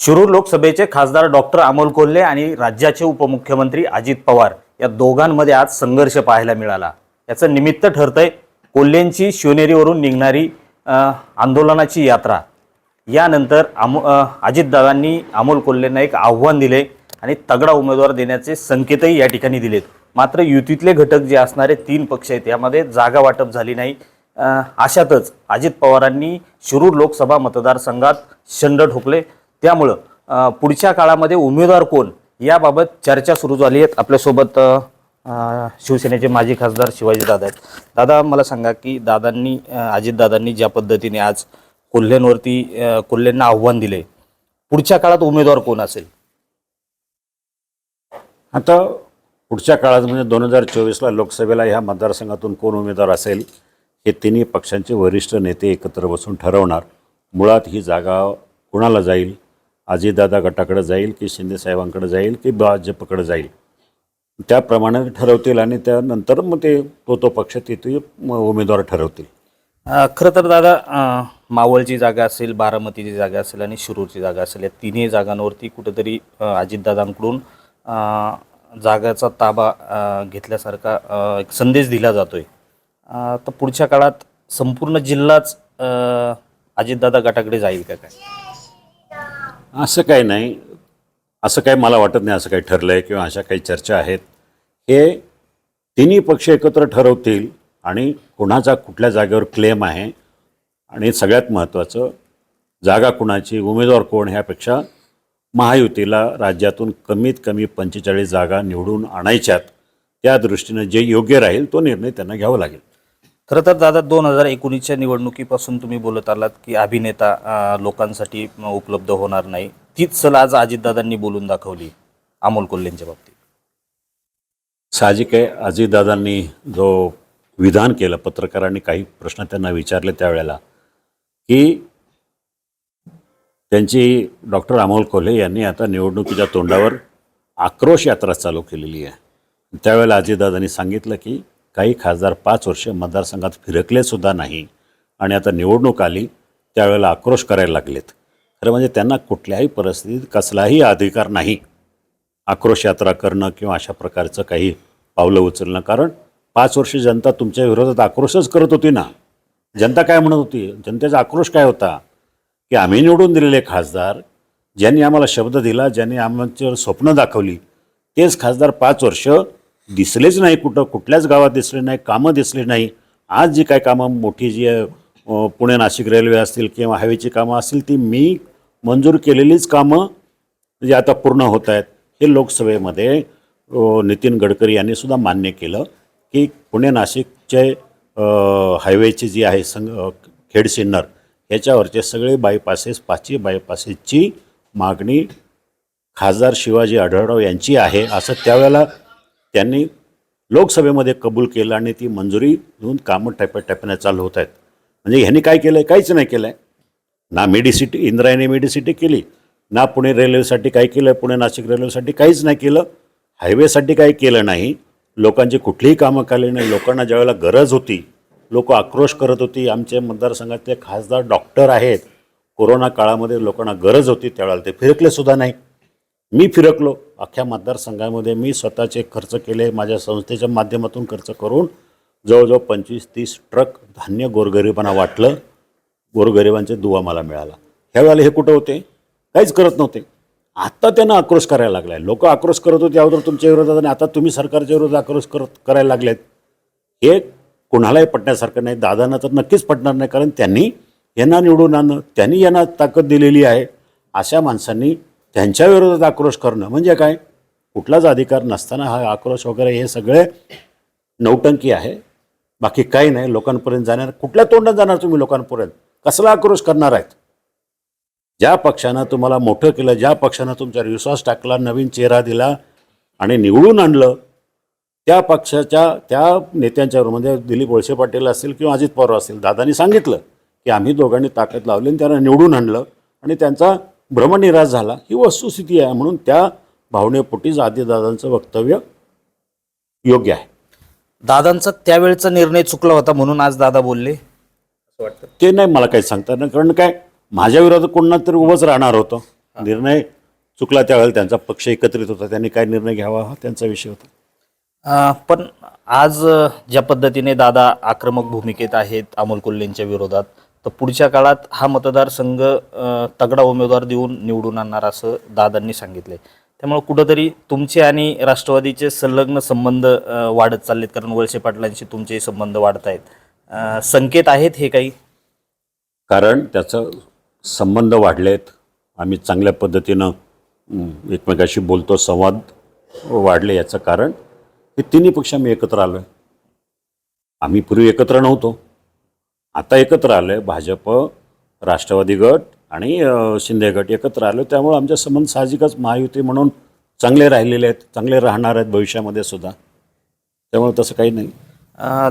शिरूर लोकसभेचे खासदार डॉक्टर अमोल कोल्हे आणि राज्याचे उपमुख्यमंत्री अजित पवार या दोघांमध्ये आज संघर्ष पाहायला मिळाला. याचं निमित्त ठरतंय कोल्हेंची शिवनेरीवरून निघणारी आंदोलनाची यात्रा. यानंतर अमो अजितदादांनी अमोल कोल्हेंना एक आव्हान दिले आणि तगडा उमेदवार देण्याचे संकेतही या ठिकाणी दिलेत. मात्र युतीतले घटक जे असणारे तीन पक्ष आहेत यामध्ये जागा वाटप झाली नाही. अशातच अजित पवारांनी शिरूर लोकसभा मतदारसंघात शंड ठोकले. त्यामुळं पुढच्या काळामध्ये उमेदवार कोण याबाबत चर्चा सुरू झाली आहेत. आपल्यासोबत शिवसेनेचे माजी खासदार शिवाजी दादा आहेत. दादा मला सांगा की दादांनी अजितदादांनी ज्या पद्धतीने आज कोल्हेंवरती अ, कोल्हेंना आव्हान दिले पुढच्या काळात उमेदवार कोण असेल? आता पुढच्या काळात म्हणजे दोन हजार चोवीसला लोकसभेला ह्या मतदारसंघातून कोण उमेदवार असेल हे तिन्ही पक्षांचे वरिष्ठ नेते एकत्र बसून ठरवणार. मुळात ही जागा कुणाला जाईल? आजीदादा गटाकडे जाईल की शिंदेसाहेबांकडे जाईल की भाजपकडे जाईल. त्याप्रमाणे ठरवतील आणि त्यानंतर मग ते तो तो पक्ष तिथे उमेदवार ठरवतील. खरं तर दादा मावळची जागा असेल बारामतीची जागा असेल आणि शिरूरची जागा असेल या तिन्ही जागांवरती कुठेतरी अजितदादांकडून जागाचा ताबा घेतल्यासारखा एक संदेश दिला जातोय. आहे तर पुढच्या काळात संपूर्ण जिल्हाच अजितदादा गटाकडे जाईल का काय? असं काही नाही. असं काही मला वाटत नाही असं काही ठरलं आहे किंवा अशा काही चर्चा आहेत. हे तिन्ही पक्ष एकत्र ठरवतील आणि कुणाचा कुठल्या जागेवर क्लेम आहे आणि सगळ्यात महत्त्वाचं जागा कुणाची उमेदवार कोण ह्यापेक्षा महायुतीला राज्यातून कमीत कमी पंचेचाळीस जागा निवडून आणायच्यात. त्या दृष्टीनं जे योग्य राहील तो निर्णय त्यांना घ्यावा लागेल. खरं तर दादा दोन हजार एकोणीसच्या निवडणुकीपासून तुम्ही बोलत आलात की अभिनेता लोकांसाठी उपलब्ध होणार नाही. तीच सल आज अजितदादांनी बोलून दाखवली अमोल कोल्हेंच्या बाबतीत. साहजिक आहे अजितदादांनी जो विधान केलं पत्रकारांनी काही प्रश्न त्यांना विचारले त्यावेळेला की त्यांची डॉक्टर अमोल कोल्हे यांनी आता निवडणुकीच्या तोंडावर आक्रोश यात्रा चालू केलेली आहे. त्यावेळेला अजितदादांनी सांगितलं की काही खासदार पाच वर्ष मतदारसंघात फिरकलेसुद्धा नाही आणि आता निवडणूक आली त्यावेळेला आक्रोश करायला लागलेत. खरं म्हणजे त्यांना कुठल्याही परिस्थितीत कसलाही अधिकार नाही. आक्रोश यात्रा करणं किंवा अशा प्रकारचं काही पावलं उचलणं कारण पाच वर्ष जनता तुमच्या विरोधात आक्रोशच करत होती ना. जनता काय म्हणत होती? जनतेचा आक्रोश काय होता? की आम्ही निवडून दिलेले खासदार ज्यांनी आम्हाला शब्द दिला ज्यांनी आमच्यावर स्वप्न दाखवली तेच खासदार पाच वर्ष दिसलेच नाही कुठं कुठल्याच गावात दिसले नाही कामं दिसली नाही. आज जी काय कामं मोठी जी पुणे नाशिक रेल्वे असतील किंवा हायवेची कामं असतील ती मी मंजूर केलेलीच कामं जी आता पूर्ण होत आहेत हे लोकसभेमध्ये नितीन गडकरी यांनी सुद्धा मान्य केलं की पुणे नाशिकचे हायवेचे जी आहे संग खेड सिन्नर ह्याच्यावरचे सगळे बायपासेस पाचही बायपासेसची मागणी खासदार शिवाजी आढळराव यांची आहे. असं त्यावेळेला त्यांनी लोकसभेमध्ये कबूल केलं आणि ती मंजुरी देऊन कामं टप्प्याटप्प्याने चालू होत आहेत. म्हणजे ह्यांनी काय केलं आहे काहीच नाही केलं आहे ना मेडिसिटी इंद्रायणी मेडिसिटी केली ना पुणे रेल्वेसाठी काय केलं पुणे नाशिक रेल्वेसाठी काहीच नाही केलं हायवेसाठी काही केलं नाही. लोकांची कुठलीही कामं केली नाही. लोकांना ज्यावेळेला गरज होती लोक आक्रोश करत होती. आमचे मतदारसंघातले खासदार डॉक्टर आहेत. कोरोना काळामध्ये लोकांना गरज होती त्यावेळेला ते फिरकले सुद्धा नाही. मी फिरकलो. अख्ख्या मतदारसंघामध्ये मी स्वतःचे खर्च केले माझ्या संस्थेच्या माध्यमातून खर्च करून जवळजवळ पंचवीस तीस ट्रक धान्य गोरगरिबांना वाटलं. गोरगरिबांचे दुवा मला मिळाला. ह्यावेळेला हे कुठं होते? काहीच करत नव्हते. आत्ता त्यांना आक्रोश करायला लागलाय. लोक आक्रोश करत होते अगोदर तुमच्या विरोधात आणि आता तुम्ही सरकारच्या विरोधात आक्रोश करत करायला लागलेत. हे कुणालाही पटण्यासारखं नाही. दादांना तर नक्कीच पटणार नाही कारण त्यांनी यांना निवडून आणणं त्यांनी यांना ताकद दिलेली आहे. अशा माणसांनी त्यांच्या विरोधात आक्रोश करणं म्हणजे काय? कुठलाच अधिकार नसताना हा आक्रोश वगैरे हे सगळे नौटंकी आहे. बाकी काही नाही लोकांपर्यंत जाणार. कुठल्या तोंडात जाणार तुम्ही लोकांपर्यंत? कसला आक्रोश करणार आहेत? ज्या पक्षानं तुम्हाला मोठं केलं ज्या पक्षानं तुमच्यावर विश्वास टाकला नवीन चेहरा दिला आणि निवडून आणलं त्या पक्षाच्या त्या नेत्यांच्यावर म्हणजे दिलीप वळसे पाटील असतील किंवा अजित पवार असतील दादानी सांगितलं की आम्ही दोघांनी ताकद लावली आणि त्यांना निवडून आणलं आणि त्यांचा भ्रमनिराश झाला. ही वस्तुस्थिती आहे म्हणून त्या भावनेपोटीच आदिदादांचं वक्तव्य योग्य आहे. दादांचा त्यावेळचा निर्णय चुकला होता म्हणून आज दादा बोलले. असं वाटतं. ते नाही मला काही सांगता येणार. कारण काय माझ्या विरोधात कोणा तरी उभंच राहणार होतं. निर्णय चुकला त्यावेळेला त्यांचा पक्ष एकत्रित होता त्यांनी काय निर्णय घ्यावा हा त्यांचा विषय होता. अ, पण आज अ, ज्या पद्धतीने दादा आक्रमक भूमिकेत आहेत अमोल कोल्हेंच्या विरोधात तर पुढच्या काळात हा मतदारसंघ तगडा उमेदवार देऊन निवडून आणणार असं दादांनी सांगितलंय. त्यामुळे कुठंतरी तुमचे आणि राष्ट्रवादीचे संलग्न संबंध वाढत चाललेत. कारण वळसे पाटलांशी तुमचे संबंध वाढत आहेत संकेत आहेत हे काही? कारण त्याचं संबंध वाढलेत. आम्ही चांगल्या पद्धतीनं एकमेकाशी बोलतो संवाद वाढले याचं कारण हे तिन्ही पक्ष आम्ही एकत्र आलो आहे आम्ही पूर्वी एकत्र नव्हतो. आता एकत्र आलं आहे भाजप राष्ट्रवादी गट आणि शिंदे गट एकत्र आलो. त्यामुळे आमचे संबंध साहजिकच महायुती म्हणून चांगले राहिलेले आहेत. चांगले राहणार आहेत भविष्यामध्ये सुद्धा. त्यामुळे तसं काही नाही.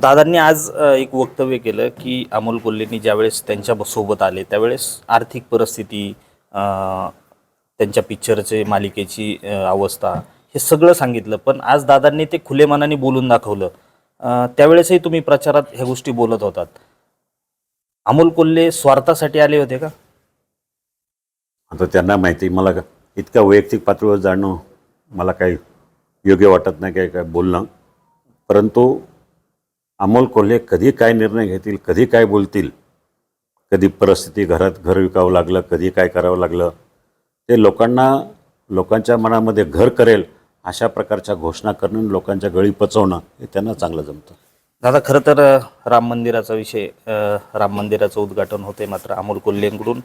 दादांनी आज एक वक्तव्य केलं की अमोल कोल्हेंनी ज्यावेळेस त्यांच्यासोबत आले त्यावेळेस आर्थिक परिस्थिती त्यांच्या पिक्चरचे मालिकेची अवस्था हे सगळं सांगितलं. पण आज दादांनी ते खुले मनाने बोलून दाखवलं. त्यावेळेसही तुम्ही प्रचारात ह्या गोष्टी बोलत होतात. अमोल कोल्हे स्वार्थासाठी आले होते का? आता त्यांना माहिती मला का- इतक्या वैयक्तिक पातळीवर जाणं मला काही योग्य वाटत नाही काय काय बोलणं. परंतु अमोल कोल्हे कधी काय निर्णय घेतील कधी काय बोलतील कधी परिस्थिती घरात घर विकावं लागलं कधी काय करावं लागलं ते लोकांना लोकांच्या मनामध्ये घर करेल अशा प्रकारच्या घोषणा करणं लोकांच्या गळी पचवणं हे त्यांना चांगलं जमतं. दादा खरं तर राम मंदिराचा विषय राम मंदिराचं उद्घाटन होते मात्र अमोल कोल्हेंकडून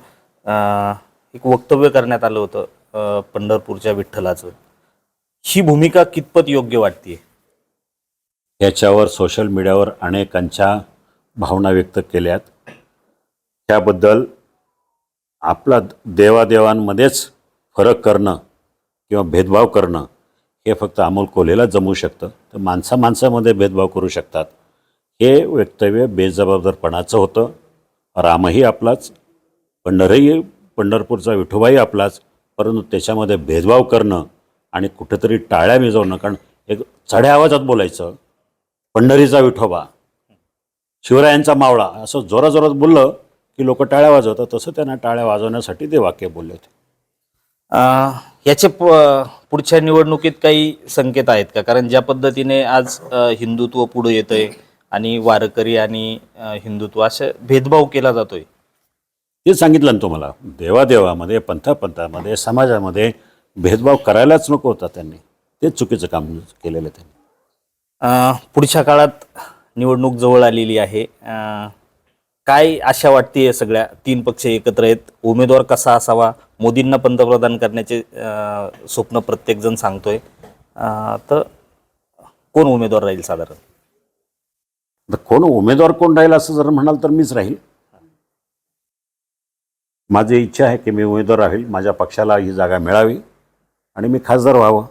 एक वक्तव्य करण्यात आलं होतं पंढरपूरच्या विठ्ठलाचं. ही भूमिका कितपत योग्य वाटते याच्यावर सोशल मीडियावर अनेकांच्या भावना व्यक्त केल्यात. त्याबद्दल आपला देवादेवांमध्येच फरक करणं किंवा भेदभाव करणं हे फक्त अमोल कोल्हेला जमू शकतं. तर माणसा माणसामध्ये भेदभाव करू शकतात. हे वक्तव्य बेजबाबदारपणाचं होतं. रामही आपलाच पंढरही पंढरपूरचा विठोबाही आपलाच परंतु त्याच्यामध्ये भेदभाव करणं आणि कुठेतरी टाळ्या मिजवणं कारण एक चढ्या आवाजात बोलायचं पंढरीचा विठोबा शिवरायांचा मावळा असं जोराजोरात बोललं की लोक टाळ्या वाजवतात तसं त्यांना टाळ्या वाजवण्यासाठी ते वाक्य बोलले होते. अ, याचे प- पुढच्या निवडणुकीत काही संकेत आहेत का? कारण ज्या पद्धतीने आज हिंदुत्व पुढे येतंय आणि वारकरी आणि हिंदुत्व असे भेदभाव केला जातोय. ते सांगितलं ना तुम्हाला देवादेवामध्ये पंथापंथामध्ये समाजामध्ये भेदभाव करायलाच नको होता त्यांनी. तेच चुकीचं काम केलेलं आहे त्यांनी पुढच्या काळात निवडणूक जवळ आलेली आहे. काय आशा वाटते सगळ्या तीन पक्ष एकत्र आहेत? उमेदवार कसा असावा? मोदींना पंतप्रधान करण्याचे स्वप्न प्रत्येकजण सांगतोय. तर कोण उमेदवार राहील साधारण? आता कोण उमेदवार कोण राहील असं जर म्हणाल तर मीच राहील. माझी इच्छा आहे की मी उमेदवार राहील माझ्या पक्षाला ही जागा मिळावी आणि मी खासदार व्हावं.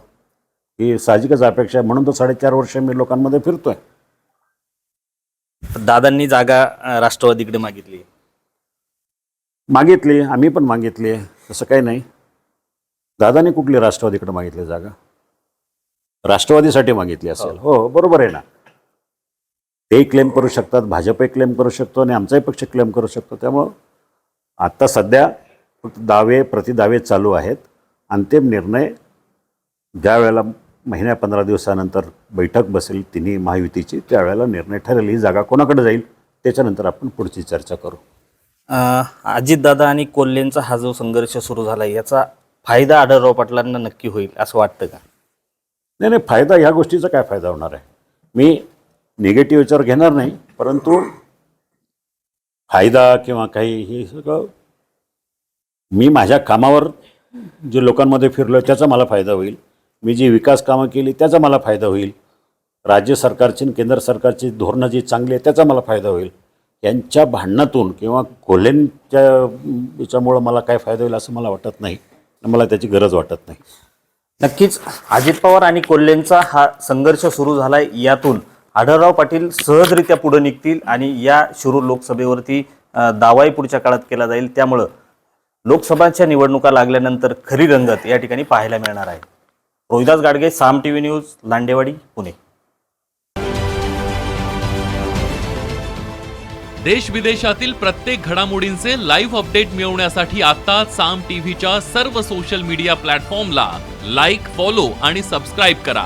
ही साहजिकच अपेक्षा आहे. म्हणून तर साडेचार वर्ष मी लोकांमध्ये फिरतोय. दादांनी जागा राष्ट्रवादीकडे मागितली. मागितली आम्ही पण मागितली तसं काही नाही. दादाने कुठली राष्ट्रवादीकडे मागितली जागा? राष्ट्रवादीसाठी मागितली असेल. हो बरोबर आहे ना. तेही क्लेम करू शकतात भाजपही क्लेम करू शकतो आणि आमचाही पक्ष क्लेम करू शकतो. त्यामुळं आत्ता सध्या फक्त दावे प्रतिदावे चालू आहेत. अंतिम निर्णय ज्या वेळेला महिन्या पंधरा दिवसानंतर बैठक बसेल तिन्ही महायुतीची त्यावेळेला निर्णय ठरेल. ही जागा कोणाकडे जाईल त्याच्यानंतर आपण पुढची चर्चा करू. अजितदादा आणि कोल्हेंचा हा जो संघर्ष सुरू झाला याचा फायदा आढळराव पाटलांना नक्की होईल असं वाटतं का? नाही नाही फायदा ह्या गोष्टीचा काय फायदा होणार आहे? मी निगेटिव्ह याच्यावर घेणार नाही परंतु फायदा किंवा काही हे सगळं मी माझ्या कामावर जे लोकांमध्ये फिरलो त्याचा मला फायदा होईल. मी जी विकास कामं केली त्याचा मला फायदा होईल. राज्य सरकारची आणि केंद्र सरकारची धोरणं जी चांगली आहेत त्याचा मला फायदा होईल. यांच्या भांडणातून किंवा कोल्हेंच्या याच्यामुळं मला काय फायदा होईल असं मला वाटत नाही. मला त्याची गरज वाटत नाही. नक्कीच. अजित पवार आणि कोल्हेंचा हा संघर्ष सुरू झाला यातून आढळराव पाटील सहजरित्या पुढे निघतील आणि या शिरूर लोकसभेवरती दावाही पुढच्या काळात केला जाईल. त्यामुळं लोकसभाच्या निवडणुका लागल्यानंतर खरी रंगत या ठिकाणी पाहायला मिळणार आहे. Rohidas Gadge Saam TV news Landewadi Pune. देश विदेशातील प्रत्येक घडामोडींचे लाईव्ह अपडेट मिळवण्यासाठी आता साम टीव्हीच्या सर्व सोशल मीडिया प्लॅटफॉर्मला लाईक फॉलो आणि सबस्क्राईब करा.